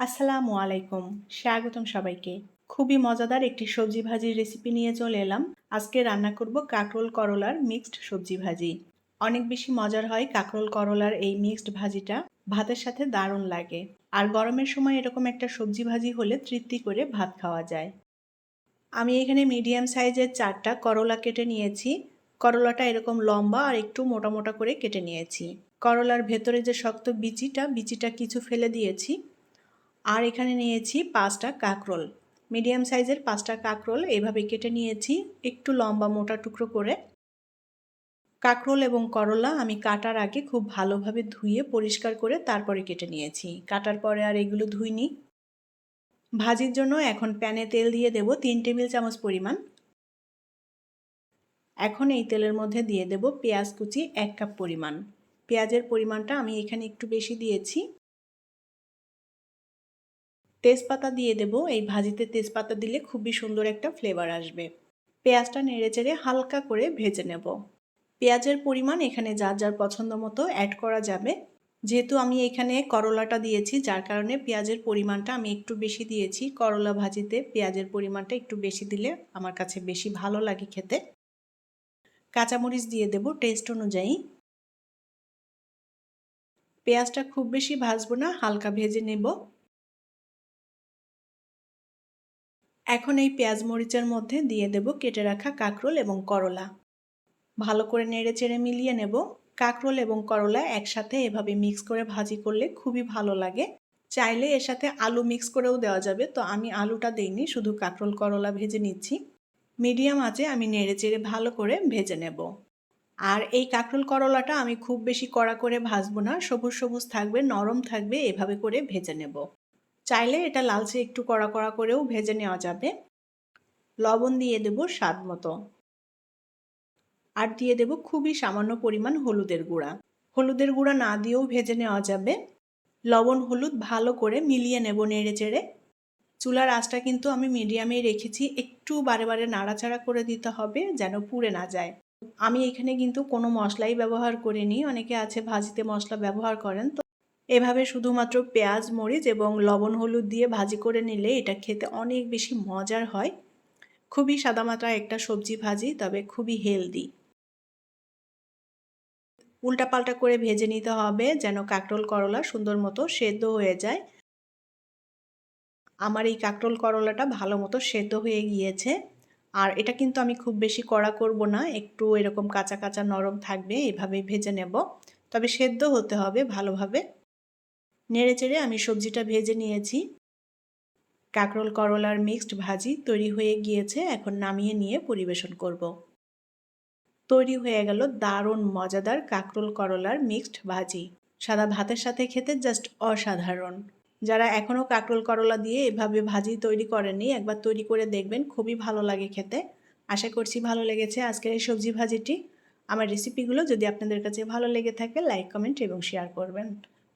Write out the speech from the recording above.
আসসালামু আলাইকুম, স্বাগতম সবাইকে। খুবই মজাদার একটি সবজি ভাজির রেসিপি নিয়ে চলে এলাম। আজকে রান্না করব কাঁকরোল করলার মিক্সড সবজি ভাজি। অনেক বেশি মজার হয় কাঁকরোল করলার এই মিক্সড ভাজিটা। ভাতের সাথে দারুণ লাগে। আর গরমের সময় এরকম একটা সবজি ভাজি হলে তৃপ্তি করে ভাত খাওয়া যায়। আমি এখানে মিডিয়াম সাইজের চারটা করলা কেটে নিয়েছি। করলাটা এরকম লম্বা আর একটু মোটা মোটা করে কেটে নিয়েছি। করলার ভেতরে যে শক্ত বিচিটা বিচিটা কিছু ফেলে দিয়েছি। আর এখানে নিয়েছি পাঁচটা কাঁকরোল। মিডিয়াম সাইজের পাঁচটা কাঁকরোল এভাবে কেটে নিয়েছি, একটু লম্বা মোটা টুকরো করে। কাঁকরোল এবং করলা আমি কাটার আগে খুব ভালোভাবে ধুয়ে পরিষ্কার করে তারপরে কেটে নিয়েছি। কাটার পরে আর এগুলো ধুইনি। ভাজির জন্য এখন প্যানে তেল দিয়ে দেব তিন টেবিল চামচ পরিমাণ। এখন এই তেলের মধ্যে দিয়ে দেব পেঁয়াজ কুচি এক কাপ পরিমাণ। পেঁয়াজের পরিমাণটা আমি এখানে একটু বেশি দিয়েছি। তেজপাতা দিয়ে দেব। এই ভাজিতে তেজপাতা দিলে খুবই সুন্দর একটা ফ্লেভার আসবে। পেঁয়াজটা নেড়ে চেড়ে হালকা করে ভেজে নেব। পেঁয়াজের পরিমাণ এখানে যার যার পছন্দ মতো অ্যাড করা যাবে। যেহেতু আমি এখানে করলাটা দিয়েছি, যার কারণে পেঁয়াজের পরিমাণটা আমি একটু বেশি দিয়েছি। করলা ভাজিতে পেঁয়াজের পরিমাণটা একটু বেশি দিলে আমার কাছে বেশি ভালো লাগে খেতে। কাঁচামরিচ দিয়ে দেব টেস্ট অনুযায়ী। পেঁয়াজটা খুব বেশি ভাজবো না, হালকা ভেজে নেব। এখন এই পেঁয়াজ মরিচের মধ্যে দিয়ে দেব কেটে রাখা কাঁকরোল এবং করলা। ভালো করে নেড়ে চেড়ে মিলিয়ে নেব। কাঁকরোল এবং করলা একসাথে এভাবে মিক্স করে ভাজি করলে খুবই ভালো লাগে। চাইলে এর সাথে আলু মিক্স করেও দেওয়া যাবে, তো আমি আলুটা দেইনি, শুধু কাঁকরোল করলা ভেজে নিচ্ছি। মিডিয়াম আছে আমি নেড়ে চেড়ে ভালো করে ভেজে নেব। আর এই কাঁকরোল করলাটা আমি খুব বেশি কড়া করে ভাজবো না, সবুজ সবুজ থাকবে, নরম থাকবে, এভাবে করে ভেজে নেব। চাইলে এটা লালচে একটু কড়া কড়া করেও ভেজে নেওয়া যাবে। লবণ দিয়ে দেব স্বাদ মতো। আর দিয়ে দেব খুবই সামান্য পরিমাণ হলুদের গুঁড়া। হলুদের গুঁড়া না দিয়েও ভেজে নেওয়া যাবে। লবণ, হলুদ ভালো করে মিলিয়ে নেব নেড়ে চেড়ে। চুলার আঁচটা কিন্তু আমি মিডিয়ামেই রেখেছি। একটু বারে বারে নাড়াচাড়া করে দিতে হবে যেন পুড়ে না যায়। আমি এখানে কিন্তু কোনো মশলাই ব্যবহার করিনি। অনেকে আছে ভাজিতে মশলা ব্যবহার করেন, তো এভাবে শুধুমাত্র পেঁয়াজ, মরিচ এবং লবণ, হলুদ দিয়ে ভাজি করে নিলে এটা খেতে অনেক বেশি মজার হয়। খুবই সাদামাটা একটা সবজি ভাজি, তবে খুবই হেলদি। উল্টাপাল্টা করে ভেজে নিতে হবে যেন কাকরোল করলা সুন্দর মতো সেদ্ধ হয়ে যায়। আমার এই কাকরোল করলাটা ভালো মতো সেদ্ধ হয়ে গিয়েছে। আর এটা কিন্তু আমি খুব বেশি কড়া করব না, একটু এরকম কাঁচা কাঁচা, নরম থাকবে এভাবে ভেজে নেব। তবে সেদ্ধ হতে হবে ভালোভাবে। নেড়ে চেড়ে আমি সবজিটা ভেজে নিয়েছি। কাকরোল করলার মিক্সড ভাজি তৈরি হয়ে গিয়েছে, এখন নামিয়ে নিয়ে পরিবেশন করব। তৈরি হয়ে গেল দারুণ, মজাদার কাকরোল করলার মিক্সড ভাজি। সাদা ভাতের সাথে খেতে জাস্ট অসাধারণ। যারা এখনও কাকরোল, করলা দিয়ে এভাবে ভাজি তৈরি করেননি, একবার তৈরি করে দেখবেন, খুবই ভালো লাগে খেতে। আশা করছি ভালো লেগেছে আজকের এই সবজি ভাজিটি। আমার রেসিপিগুলো যদি আপনাদের কাছে ভালো লেগে থাকে লাইক কমেন্ট এবং শেয়ার করবেন।